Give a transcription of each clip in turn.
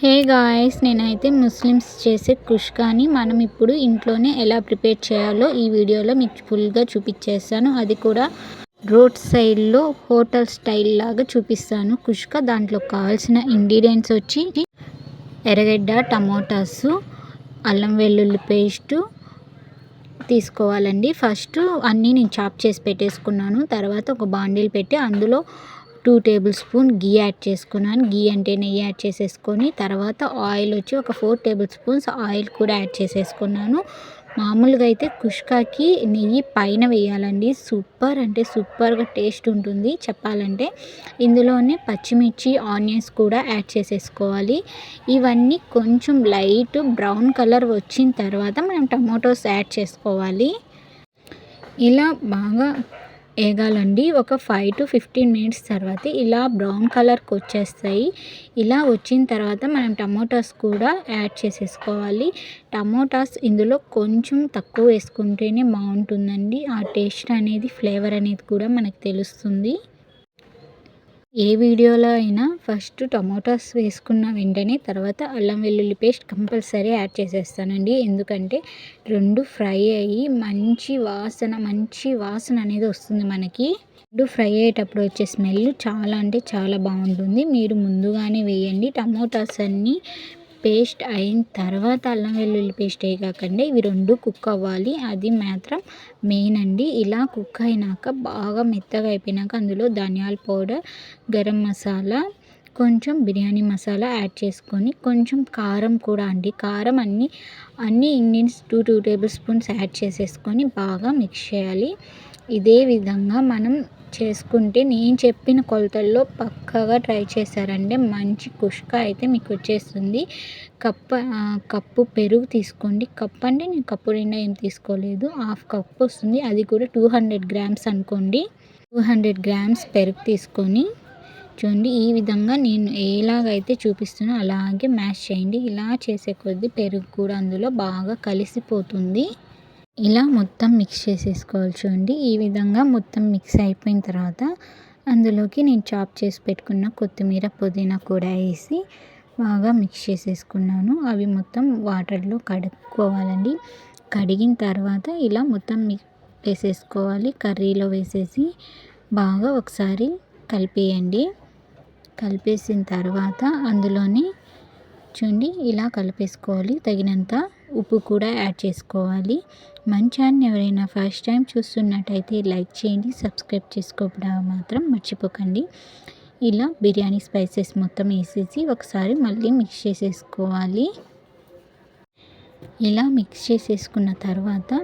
Hey guys నేనైతే Muslims చేసే కుష్కాని మనం ఇప్పుడు ఇంట్లోనే ఎలా ప్రిపేర్ చేయాలో ఈ వీడియోలో మీకు ఫుల్గా చూపించేస్తాను. అది కూడా రోడ్ సైడ్లో హోటల్ స్టైల్ లాగా చూపిస్తాను. కుష్క దాంట్లో కావాల్సిన ఇంగ్రీడియంట్స్ వచ్చి ఎర్రగడ్డ టమోటాసు అల్లం వెల్లుల్లి పేస్టు తీసుకోవాలండి. ఫస్ట్ అన్నీ నేను చాప్ చేసి పెట్టేసుకున్నాను. తర్వాత ఒక బాండిల్ పెట్టి అందులో two tablespoon ghee add చేసుకున్నాను. గీ అంటే నెయ్యి యాడ్ చేసేసుకొని తర్వాత ఆయిల్ వచ్చి ఒక ఫోర్ టేబుల్ స్పూన్స్ ఆయిల్ కూడా యాడ్ చేసేసుకున్నాను. మామూలుగా అయితే కుష్కాకి నెయ్యి పైన వేయాలండి. సూపర్ అంటే సూపర్గా టేస్ట్ ఉంటుంది చెప్పాలంటే. ఇందులోనే పచ్చిమిర్చి ఆనియన్స్ కూడా యాడ్ చేసేసుకోవాలి. ఇవన్నీ కొంచెం లైట్ బ్రౌన్ కలర్ వచ్చిన తర్వాత మనం టమాటోస్ యాడ్ చేసుకోవాలి. ఇలా బాగా వేగాలండి ఒక ఫైవ్ టు ఫిఫ్టీన్ మినిట్స్ తర్వాత ఇలా బ్రౌన్ కలర్కి వచ్చేస్తాయి. ఇలా వచ్చిన తర్వాత మనం టమోటాస్ కూడా యాడ్ చేసేసుకోవాలి. టమోటాస్ ఇందులో కొంచెం తక్కువ వేసుకుంటేనే బాగుంటుందండి. ఆ టేస్ట్ అనేది ఫ్లేవర్ అనేది కూడా మనకు తెలుస్తుంది. ఏ వీడియోలో అయినా ఫస్ట్ టొమాటోస్ వేసుకున్న వెంటనే తర్వాత అల్లం వెల్లుల్లి పేస్ట్ కంపల్సరీ యాడ్ చేసేస్తానండి. ఎందుకంటే రెండు ఫ్రై అయ్యి మంచి వాసన మంచి వాసన అనేది వస్తుంది మనకి. రెండు ఫ్రై అయ్యేటప్పుడు వచ్చే స్మెల్ చాలా అంటే చాలా బాగుంటుంది. మీరు ముందుగానే వేయండి. టమోటాస్ అన్నీ పేస్ట్ అయిన తర్వాత అల్లం వెల్లుల్లి పేస్ట్ వేయకండి. ఇవి రెండు కుక్ అవ్వాలి. అది మాత్రం మెయిన్ అండి. ఇలా కుక్ అయినాక బాగా మెత్తగా అయిపోయినాక అందులో ధనియాల పౌడర్ గరం మసాలా కొంచెం బిర్యానీ మసాలా యాడ్ చేసుకొని కొంచెం కారం కూడా అండి. కారం అన్నీ అన్ని ingredients two two tablespoons add చేసేసుకొని బాగా మిక్స్ చేయాలి. ఇదే విధంగా మనం చేసుకుంటే నేను చెప్పిన కొలతల్లో పక్కగా ట్రై చేశారంటే మంచి కుష్క అయితే మీకు వచ్చేస్తుంది. కప్ప కప్పు పెరుగు తీసుకోండి. కప్ అంటే నేను కప్పు నిండా ఏం తీసుకోలేదు. హాఫ్ కప్ వస్తుంది. అది కూడా టూ హండ్రెడ్ గ్రామ్స్ అనుకోండి. టూ హండ్రెడ్ గ్రామ్స్ పెరుగు తీసుకొని చూడండి. ఈ విధంగా నేను ఎలాగైతే చూపిస్తున్నా అలాగే మ్యాష్ చేయండి. ఇలా చేసే కొద్దీ పెరుగు కూడా అందులో బాగా కలిసిపోతుంది. ఇలా మొత్తం మిక్స్ చేసేసుకోవాలి చూడండి ఈ విధంగా మొత్తం మిక్స్ అయిపోయిన తర్వాత అందులోకి నేను చాప్ చేసి పెట్టుకున్న కొత్తిమీర పుదీనా కూడా వేసి బాగా మిక్స్ చేసేసుకున్నాను. అవి మొత్తం వాటర్లో కడుక్కోవాలండి. కడిగిన తర్వాత ఇలా మొత్తం మిక్స్ వేసేసుకోవాలి. కర్రీలో వేసేసి బాగా ఒకసారి కలిపేయండి. కలిపేసిన తర్వాత అందులోని చూడండి ఇలా కలిపేసుకోవాలి. తగినంత ఉప్పు కూడా యాడ్ చేసుకోవాలి. మంచాన్ని ఎవరైనా ఫస్ట్ టైం చూస్తున్నట్టయితే లైక్ చేయండి సబ్స్క్రైబ్ చేసుకోవడం మాత్రం మర్చిపోకండి. ఇలా బిర్యానీ స్పైసెస్ మొత్తం వేసేసి ఒకసారి మళ్ళీ మిక్స్ చేసేసుకోవాలి. ఇలా మిక్స్ చేసేసుకున్న తర్వాత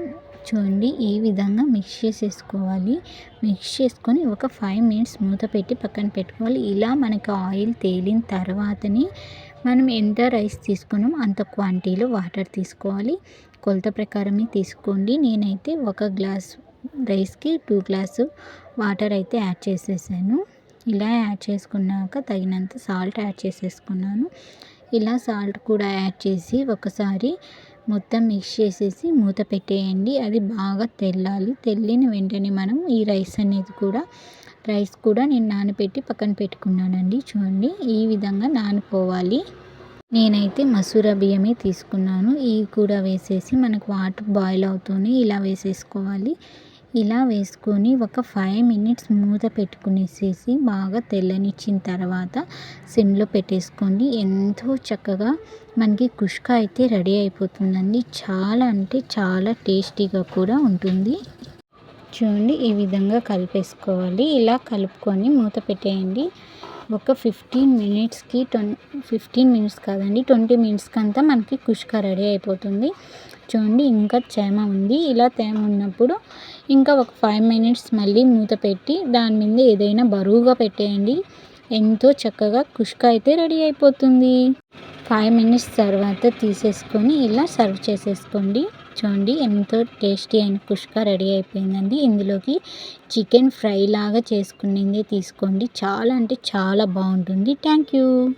చూడండి ఈ విధంగా మిక్స్ చేసేసుకోవాలి? మిక్స్ చేసుకొని ఒక ఫైవ్ మినిట్స్ మూత పెట్టి పక్కన పెట్టుకోవాలి. ఇలా మనకి ఆయిల్ తేలిన తర్వాతనే మనం ఎంత రైస్ తీసుకున్నామో అంత క్వాంటిటీలో వాటర్ తీసుకోవాలి. కొలత ప్రకారమే తీసుకోండి. నేనైతే ఒక గ్లాస్ రైస్కి టూ గ్లాసు వాటర్ అయితే యాడ్ చేసేసాను. ఇలా యాడ్ చేసుకున్నాక తగినంత సాల్ట్ యాడ్ చేసేసుకున్నాను. ఇలా సాల్ట్ కూడా యాడ్ చేసి ఒకసారి మొత్తం మిక్స్ చేసేసి మూత పెట్టేయండి. అది బాగా తెల్లాలి. తెల్లిన వెంటనే మనం ఈ రైస్ అనేది కూడా రైస్ కూడా నేను నానబెట్టి పక్కన పెట్టుకున్నానండి. చూడండి ఈ విధంగా నానిపోవాలి నేనైతే మసూర బియ్యమే తీసుకున్నాను. ఇవి కూడా వేసేసి మనకు వాటర్ బాయిల్ అవుతూనే ఇలా వేసేసుకోవాలి. ఇలా వేసుకొని ఒక ఫైవ్ మినిట్స్ మూత పెట్టుకునేసేసి బాగా తెల్లనిచ్చిన తర్వాత సిమ్లో పెట్టేసుకోండి. ఎంతో చక్కగా మనకి కుష్క అయితే రెడీ అయిపోతుందండి. చాలా అంటే చాలా టేస్టీగా కూడా ఉంటుంది. చూడండి ఈ విధంగా కలిపేసుకోవాలి. ఇలా కలుపుకొని మూత పెట్టేయండి. ఒక ఫిఫ్టీన్ మినిట్స్కి ట్వం ఫిఫ్టీన్ మినిట్స్ కాదండి ట్వంటీ మినిట్స్కి అంతా మనకి కుష్క రెడీ అయిపోతుంది. చూడండి ఇంకా తేమ ఉంది. ఇలా తేమ ఉన్నప్పుడు ఇంకా ఒక ఫైవ్ మినిట్స్ మళ్ళీ మూత పెట్టి దాని మీద ఏదైనా బరువుగా పెట్టేయండి. ఎంతో చక్కగా కుష్క అయితే రెడీ అయిపోతుంది. ఫైవ్ మినిట్స్ తర్వాత తీసేసుకొని ఇలా సర్వ్ చేసేసుకోండి. చూడండి ఎంతో టేస్టీ అయిన కుష్క రెడీ అయిపోయిందండి. ఇందులోకి చికెన్ ఫ్రై లాగా చేసుకునేది తీసుకోండి. చాలా అంటే చాలా బాగుంటుంది. Thank you.